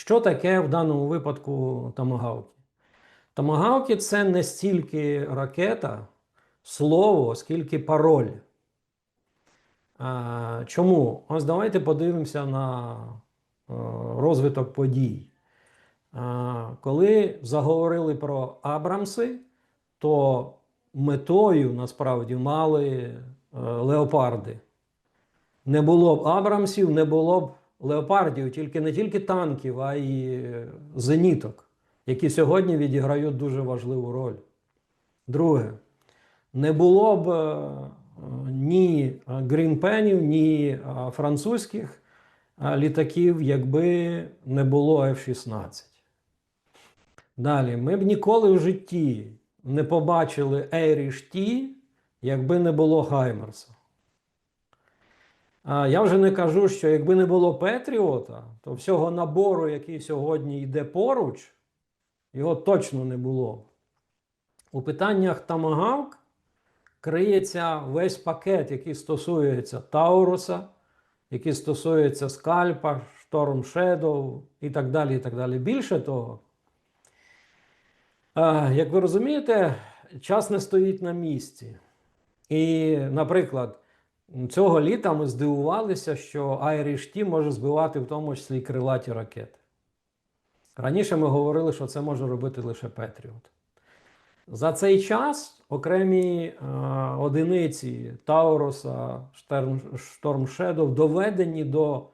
Що таке в даному випадку томагавки? Томагавки це не стільки ракета, слово, скільки пароль. А, чому? Ось давайте подивимося на е, розвиток подій. А, коли заговорили про Абрамси, то метою насправді мали е, леопарди. Не було б Абрамсів, не було б леопардів, тільки не тільки танків, а й е, зеніток, які сьогодні відіграють дуже важливу роль. Друге, не було б е, ні грінпенів, ні е, французьких е, літаків, якби не було F-16. Далі, ми б ніколи в житті не побачили Irish T, якби не було Гаймерса. Я вже не кажу, що якби не було Петріота, то всього набору, який сьогодні йде поруч, його точно не було. У питаннях Тамагавк криється весь пакет, який стосується Тауруса, який стосується Скальпа, Шторм Shadow і так далі. і так далі. Більше того, е, як ви розумієте, час не стоїть на місці. І, наприклад, цього літа ми здивувалися, що Irish T може збивати в тому числі і крилаті ракети. Раніше ми говорили, що це може робити лише Петріот. За цей час окремі е, одиниці Тауруса, Шторм, Shadow доведені до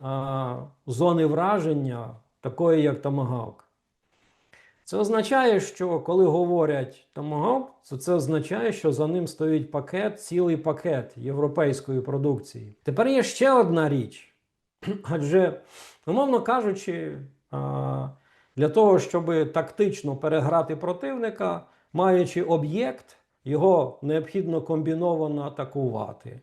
е, зони враження, такої як Томагавк. Це означає, що коли говорять Томагавк, то це означає, що за ним стоїть пакет, цілий пакет європейської продукції. Тепер є ще одна річ. Адже, умовно кажучи, для того, щоб тактично переграти противника, маючи об'єкт, його необхідно комбіновано атакувати.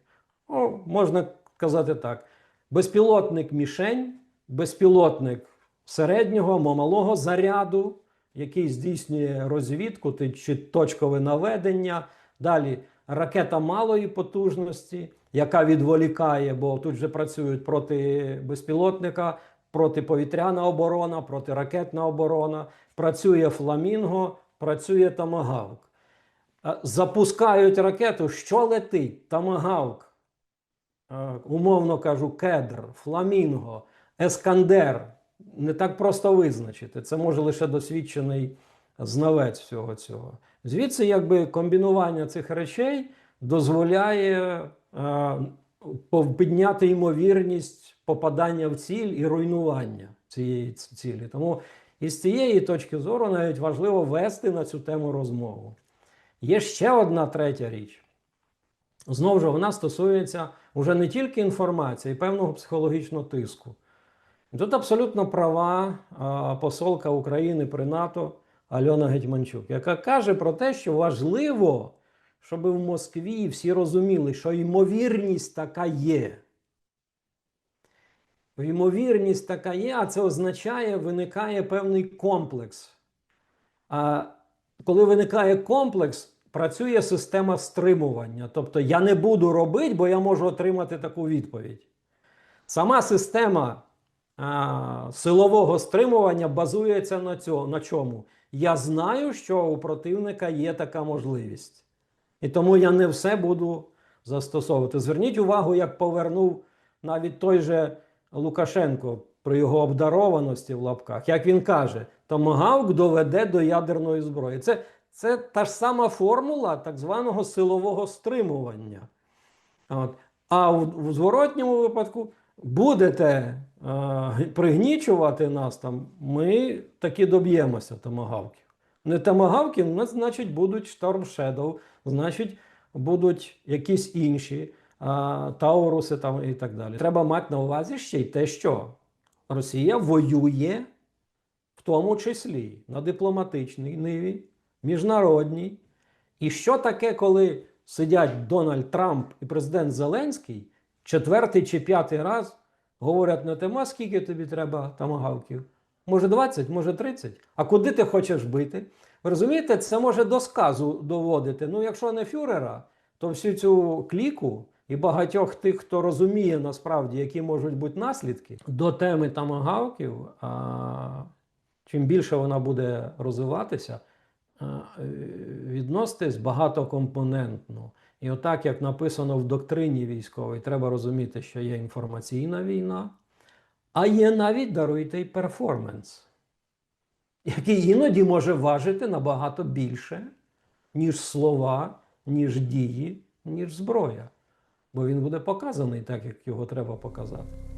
Ну, можна казати так: безпілотник мішень, безпілотник середнього, малого заряду, який здійснює розвідку чи точкове наведення. Далі ракета малої потужності, яка відволікає, бо тут же працюють проти безпілотника, протиповітряна оборона, протиракетна оборона, працює фламінго, працює тамагавк. Запускають ракету, що летить? Тамагавк, е, умовно кажу, кедр, фламінго, ескандер. Не так просто визначити. Це може лише досвідчений знавець всього цього. Звідси, якби комбінування цих речей дозволяє е, підняти ймовірність попадання в ціль і руйнування цієї цілі. Тому із цієї точки зору навіть важливо вести на цю тему розмову. Є ще одна третя річ. Знову ж вона стосується уже не тільки інформації, певного психологічного тиску. Тут абсолютно права посолка України при НАТО Альона Гетьманчук, яка каже про те, що важливо, щоб в Москві всі розуміли, що ймовірність така є. Ймовірність така є, а це означає, виникає певний комплекс. А коли виникає комплекс, працює система стримування. Тобто я не буду робити, бо я можу отримати таку відповідь. Сама система силового стримування базується на, цьому, на чому? Я знаю, що у противника є така можливість. І тому я не все буду застосовувати. Зверніть увагу, як повернув навіть той же Лукашенко при його обдарованості в лапках. Як він каже, томагавк доведе до ядерної зброї. Це, це та ж сама формула так званого силового стримування. От. А в, в зворотньому випадку будете е, пригнічувати нас там, ми таки доб'ємося томагавків. Не томагавки, ну, значить, будуть Storm Shadow, значить, будуть якісь інші а, Тауруси там і так далі. Треба мати на увазі ще й те, що Росія воює в тому числі на дипломатичній ниві, міжнародній. І що таке, коли сидять Дональд Трамп і президент Зеленський четвертий чи п'ятий раз говорять на тема, скільки тобі треба тамагавків? Може 20, може 30. А куди ти хочеш бити? Ви розумієте, це може до сказу доводити. Ну, якщо не фюрера, то всю цю кліку, і багатьох тих, хто розуміє насправді, які можуть бути наслідки до теми тамагавків, а, чим більше вона буде розвиватися, а, відноситись багатокомпонентно. І отак, як написано в доктрині військовій, треба розуміти, що є інформаційна війна, а є навіть даруйте й перформанс, який іноді може важити набагато більше, ніж слова, ніж дії, ніж зброя. Бо він буде показаний так, як його треба показати.